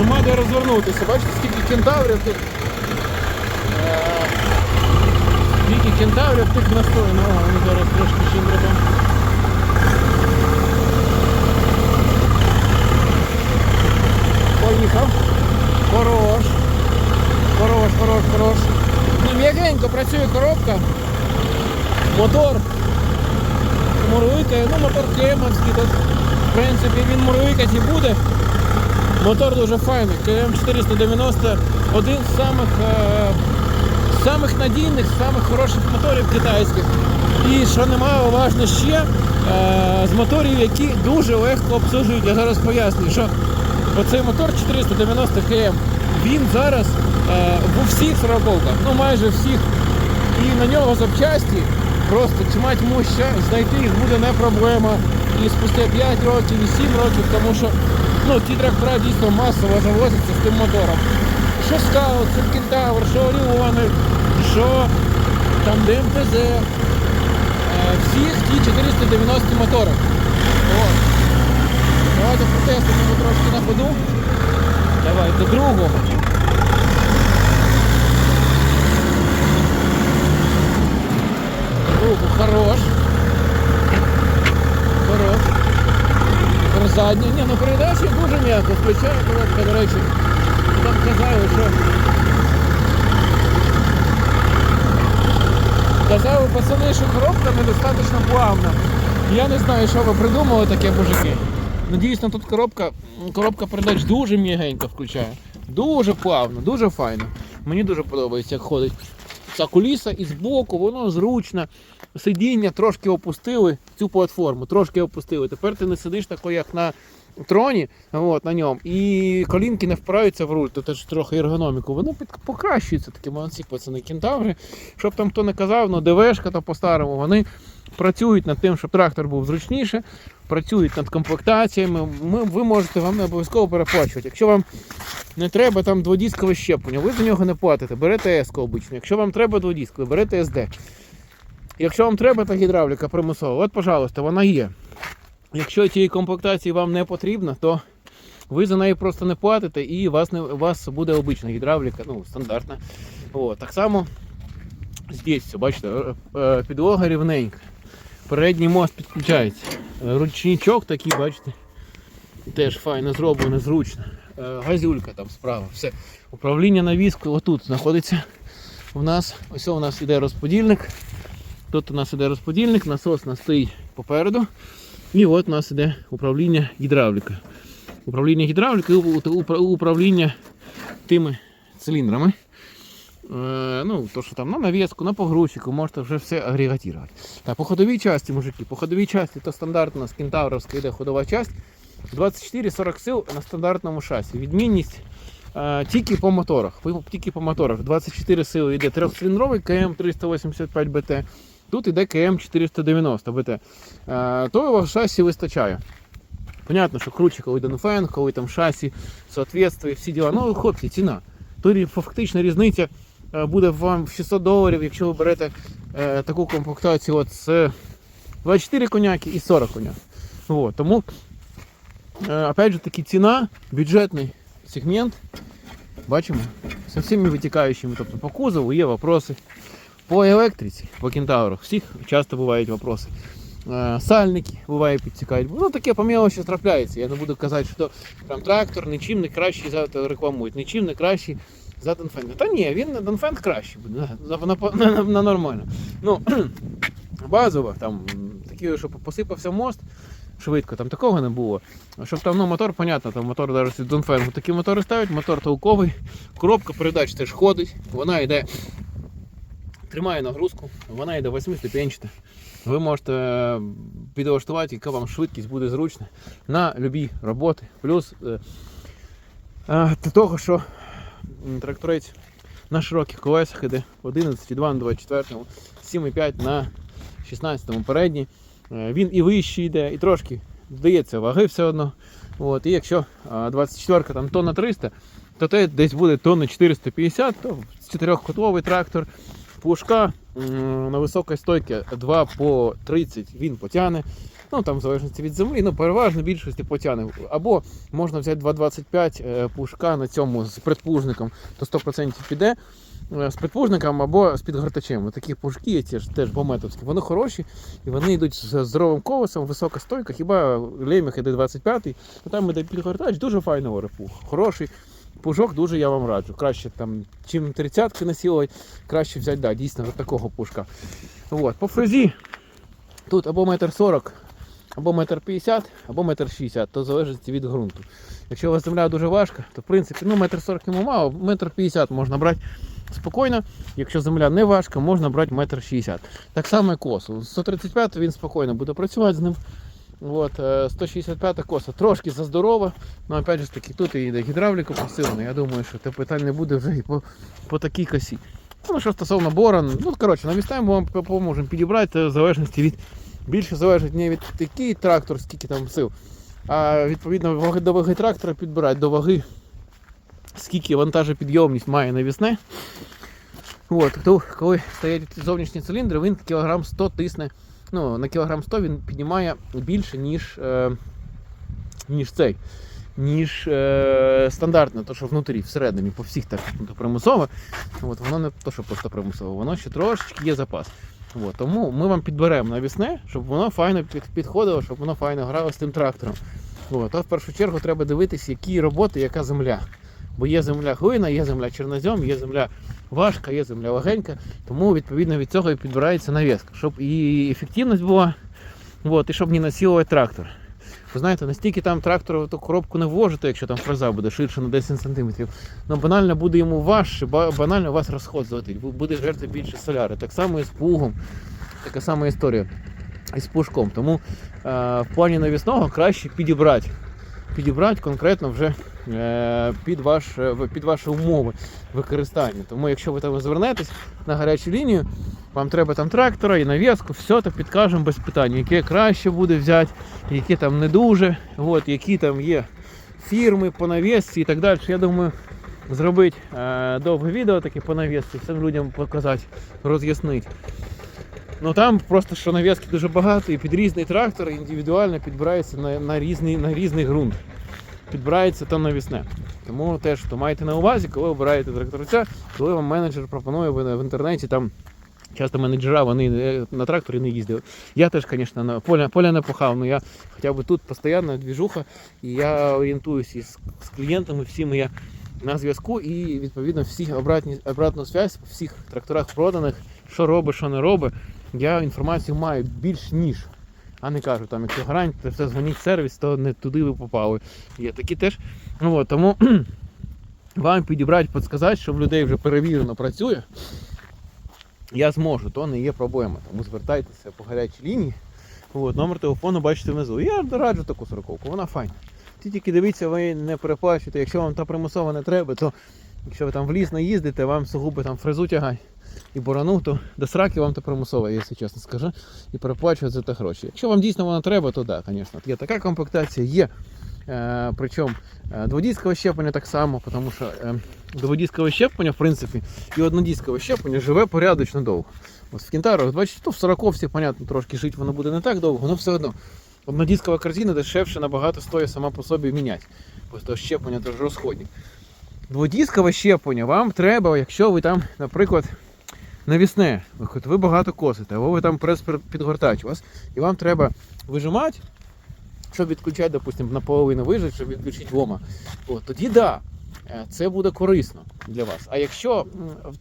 Нема де розвернутися. Бачите, скільки кентаврів тут. Е, Скільки кентаврів тут настоїно. О, вони зараз трошки ще треба. Поїхав. Хорош. Хорош, хорош, хорош. Ну, м'ягенько працює коробка. Мотор мурликає, ну мотор кемовський, тут, в принципі, він мурликати буде. Мотор дуже файний. КМ490 один з самих, е, самих надійних, самих хороших моторів китайських. І що немає важно ще, е, з моторів, які дуже легко обслужують. Я зараз пояснюю, що оцей мотор 490 КМ, він зараз е, в усіх сороковках, ну майже всіх. І на нього запчасті просто чимать муща, знайти їх буде не проблема. І спустя 5 років і 7 років, тому що ну, ті трактора дійсно масово завозяться з тим мотором. Що скаут, що кентавр, що Оріони, що там ДМТЗ. Е, всіх ті 490 мотори. От. Давайте протестимо трошки на ходу. Давайте другого. Руку хорош. Хорош. Тепер задня. Ні, ну передачі дуже м'яко. Включає коробка, до речі. Там казали, що. Казали пацани, що коробка недостатньо плавна. Я не знаю, що ви придумали таке, мужики. Ну дійсно тут коробка, коробка передач дуже м'ягенько включає. Дуже плавно, дуже файно. Мені дуже подобається, як ходить. Ця куліса і збоку, воно зручно. Сидіння трошки опустили цю платформу, трошки опустили. Тепер ти не сидиш тако, як на троні, от, на ньому, і колінки не впираються в руль, то теж трохи ергономіку. Воно під, покращується, такі молодці пацани кентаври. Щоб там хто не казав, ну ДВшка то по-старому, вони працюють над тим, щоб трактор був зручніше, працюють над комплектаціями. Ми, ви можете вам не обов'язково переплачувати. Якщо вам не треба там дводіскове щеплення, ви за нього не платите, берете еско обично. Якщо вам треба дводіскове, берете СД. Якщо вам треба та гідравліка примусова, от, пожалуйста, вона є. Якщо цієї комплектації вам не потрібно, то ви за неї просто не платите і у вас, не, у вас буде обична гідравліка, ну, стандартна. От, так само здесь бачите, е, е, підлога рівненька. Передній мост підключається. Ручничок такий, бачите, теж файно зроблено, зручно. Е, Газюлька там справа. Все. Управління навіскою отут знаходиться. У нас ось у нас іде розподільник. Тут у нас іде розподільник, насос нас стоїть попереду. І от у нас іде управління гідравлікою. Управління гідравлікою управління тими циліндрами. Е, ну, то, що там на навіску, на погрузчику, можете вже все агрегатувати. По ходовій часті, мужики, по ходовій часті, то стандартна з йде ходова часть. 24-40 сил на стандартному шасі. Відмінність е, тільки по моторах. Тільки по моторах. 24 сили йде трьохциліндровий КМ 385 БТ. Тут йде КМ 490 БТ. Е, то його шасі вистачає. Понятно, що круче, коли Донфен, коли там шасі, соответствує, всі діла. Ну, хлопці, ціна. То рі- фактична різниця е, буде вам в 600 доларів, якщо ви берете е, таку комплектацію от з 24 коняки і 40 коняк. Вот, тому, е, опять же таки, ціна, бюджетний сегмент. Бачимо, со всіми витікаючими, тобто по кузову є вопроси. По електриці, по кентаврах, всіх часто бувають вопроси. Е, Сальники буває підтікають. Ну таке по мелочі трапляється. Я не буду казати, що там трактор нічим не кращий за рекламують, нічим не кращий за Донфен. Та ні, він на Донфен кращий буде, на, на, на, на, на нормально. Ну, базово, там такі, що посипався мост Швидко, там такого не було. Щоб там ну, мотор, понятно, там мотор навіть від Донфенгу такі мотори ставлять, мотор толковий, коробка передач теж ходить, вона йде, тримає нагрузку, вона йде 8 ступенчата. Ви можете е, підлаштувати, яка вам швидкість буде зручна на любі роботи. Плюс е, е, до того, що тракторець на широких колесах іде 11,2 на 24, 7,5 на 16 передній. Е, Він і вищий йде, і трошки додається ваги все одно. От, і якщо 24 там тонна 300, то те десь буде тонна 450, то чотирьохкотловий трактор, пушка на високій стойці 2 по 30 він потягне. Ну там в залежності від землі, ну переважно більшості потягне. Або можна взяти 2,25 е, пушка на цьому з предпужником, то 100% піде. Е, З предпужником або з підгортачем. Такі пушки є теж, теж бометовські. Вони хороші і вони йдуть з здоровим колесом, висока стойка. Хіба леміх іде 25-й, то там іде підгортач, дуже файний орепух. Хороший. Пушок дуже я вам раджу. Краще там, чим 30-ки насілувати, краще взяти, да, дійсно, от такого пушка. От. По фрезі тут або метр 40, або метр 50, або метр 60, то залежить від ґрунту. Якщо у вас земля дуже важка, то в принципі ну, метр 40 йому мало, метр 50 можна брати спокійно. Якщо земля не важка, можна брати метр 60. Так само і косу. 135 він спокійно буде працювати з ним. От, е, 165 коса трошки заздорова, але опять же таки тут і йде гідравліка посилена. Я думаю, що те питань не буде вже і по, по такій косі. Ну, що стосовно борон, ну коротше, навістаємо ми вам поможемо підібрати в залежності від. Більше залежить не від такий трактор, скільки там сил, а відповідно до ваги трактора підбирати до ваги, скільки вантажопідйомність має навісне. От, то коли стоять зовнішні циліндри, він кілограм 100 тисне. Ну, на кілограм 100 він піднімає більше, ніж, е, ніж цей. Ніж е, стандартне, то що внутрі, всередині, по всіх так ну, то примусово. От, воно не то, що просто примусово, воно ще трошечки є запас. От, тому ми вам підберемо навісне, щоб воно файно підходило, щоб воно файно грало з тим трактором. От, а в першу чергу треба дивитися, які роботи, яка земля. Бо є земля глина, є земля чорнозем, є земля важка, є земля легенька. Тому відповідно від цього і підбирається навіска, щоб і ефективність була, от, і щоб не насілувати трактор. Ви знаєте, настільки там трактор в ту коробку не вложити, якщо там фреза буде ширше на 10 см. Ну банально буде йому важче, банально вас розход злетить, буде жерти більше соляри. Так само і з плугом, така сама історія і з пушком. Тому е, в плані навісного краще підібрати. Підібрати конкретно вже е, під, ваш, е, під ваші умови використання. Тому якщо ви там звернетесь на гарячу лінію, вам треба там трактора і навіску, все то підкажемо без питань, яке краще буде взяти, які там не дуже, от, які там є фірми по навісці і так далі. Я думаю, зробити е, довге відео таке по навісці, всім людям показати, роз'яснити. Ну там просто що нав'язки дуже багато, і під різний трактор індивідуально підбирається на, на, різний, на різний ґрунт. Підбирається там навісне. Тому теж то майте на увазі, коли обираєте тракторця, коли вам менеджер пропонує ви в інтернеті там. Часто менеджера вони е, на тракторі не їздили. Я теж, звісно, на поля, поля не пахав, але я хоча б тут постійно двіжуха, і я орієнтуюся із, з клієнтами, всіми я на зв'язку і відповідно всі обратні, обратну зв'язь по всіх тракторах проданих, що робить, що не робить. Я інформацію маю більш ніж. А не кажу, там, якщо гарантія, то все дзвоніть в сервіс, то не туди ви попали. Є такі теж. Ну, от, тому вам підібрати, підсказати, що в людей вже перевірено працює. Я зможу, то не є проблема. Тому звертайтеся по гарячій лінії. От, номер телефону бачите внизу. Я раджу таку сороковку, вона файна. Ті тільки дивіться, ви не переплачуєте. Якщо вам та примусова не треба, то якщо ви там в ліс не їздите, вам сугубо там фрезу тягай і борону, то до сраки вам та примусова, якщо чесно скажу, і переплачувати за те гроші. Якщо вам дійсно вона треба, то так, да, звісно. Є така комплектація, є. Е, причому е, дводіскове щеплення так само, тому що е, дводіскове щеплення, в принципі, і однодіскове щеплення живе порядочно довго. Ось в кінтарах, бачите, то в сороковці, понятно, трошки жити воно буде не так довго, але все одно. Однодіскова корзина дешевше набагато стоїть сама по собі міняти. Ось то щеплення теж розходник. Дводіскове щеплення вам треба, якщо ви там, наприклад, навісне, ви багато косите, або ви там прес-підгортач у вас, і вам треба вижимати, щоб відключати, допустимо, наполовину вижать, щоб відключити вома. От, тоді да, е, це буде корисно для вас. А якщо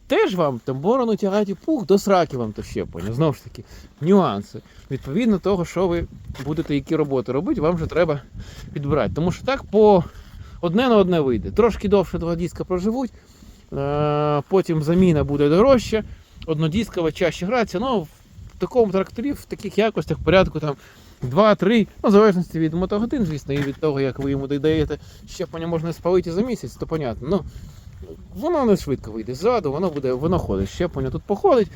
теж вам там борону тягати пух, до сраки вам то щеплення, знову ж таки, нюанси. Відповідно того, що ви будете які роботи робити, вам вже треба підбирати. Тому що так по одне на одне вийде. Трошки довше два диска проживуть, е, потім заміна буде дорожча, однодіскова чаще грається. Ну, в такому тракторі, в таких якостях порядку там 2-3, ну, в залежності від мотогодин, звісно, і від того, як ви йому додаєте щеплення можна спалити за місяць, то понятно. Ну, воно не швидко вийде ззаду, воно буде, воно ходить. Щеплення тут походить.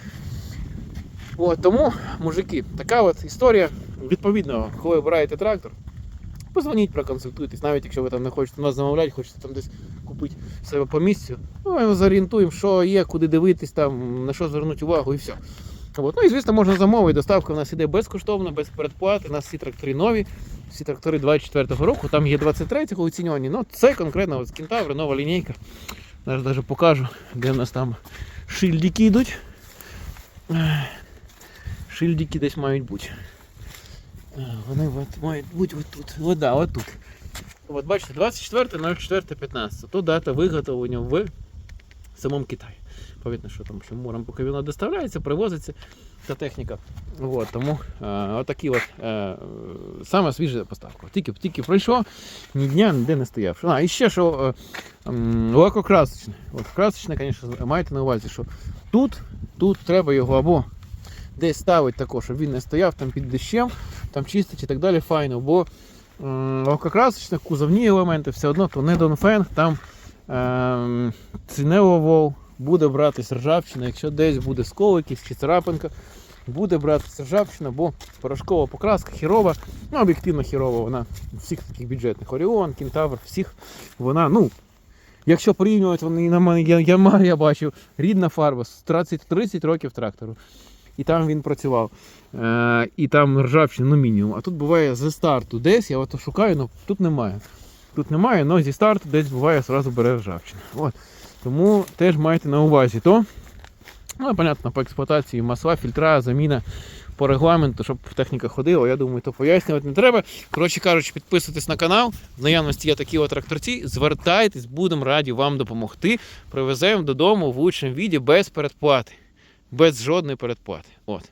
От, тому, мужики, така от історія. Відповідно, коли обираєте трактор, позвоніть, проконсультуйтесь, навіть якщо ви там не хочете нас замовляти, хочете там десь купити себе по місцю. Ну, ми зорієнтуємо, що є, куди дивитись, там, на що звернути увагу і все. От. Ну і звісно, можна замовити. Доставка в нас іде безкоштовно, без передплати. У нас всі трактори нові, всі трактори 24-го року, там є 23-го оцінювані. Ну, це конкретно от Кентаври, нова лінійка. Зараз навіть покажу, де в нас там шильдики йдуть. Шильдики десь мають бути. Е, Вони от мають бути отут. От, да, отут. От бачите, 24.04.15. То дата виготовлення в самому Китаї. Повітно, що там що морем, поки вона доставляється, привозиться та техніка. От, тому е, отакі от, е, саме свіжа поставка. Тільки, тільки пройшло, ні дня ніде не стояв. А, і ще що лакокрасочне. Лакокрасочне, звісно, маєте на увазі, що тут, тут треба його або десь ставити також, щоб він не стояв там під дощем, там чистить і так далі, файно. Бо м, лакокрасочне, кузовні елементи, все одно то не Донфенг, там ем, ціневовол буде братись ржавчина, якщо десь буде скол чи царапинка, буде братися ржавчина, бо порошкова покраска хірова, ну об'єктивно хірова, вона всіх таких бюджетних Оріон, Кентавр, всіх вона, ну. Якщо порівнювати, вони на мене я, я, я бачив рідна фарба з 30, 30 років трактору. І там він працював. Е, і там ржавчина, ну мінімум. А тут буває зі старту десь, я ото шукаю, але тут немає. Тут немає, але зі старту десь буває, одразу бере ржавчина. От. Тому теж майте на увазі то. Ну, понятно, по експлуатації масла, фільтра, заміна по регламенту, щоб техніка ходила, я думаю, то пояснювати не треба. Коротше кажучи, підписуйтесь на канал. В наявності є такі от тракторці. Звертайтесь, будемо раді вам допомогти. Привеземо додому в лучшому віді без передплати. Без жодної передплати. От.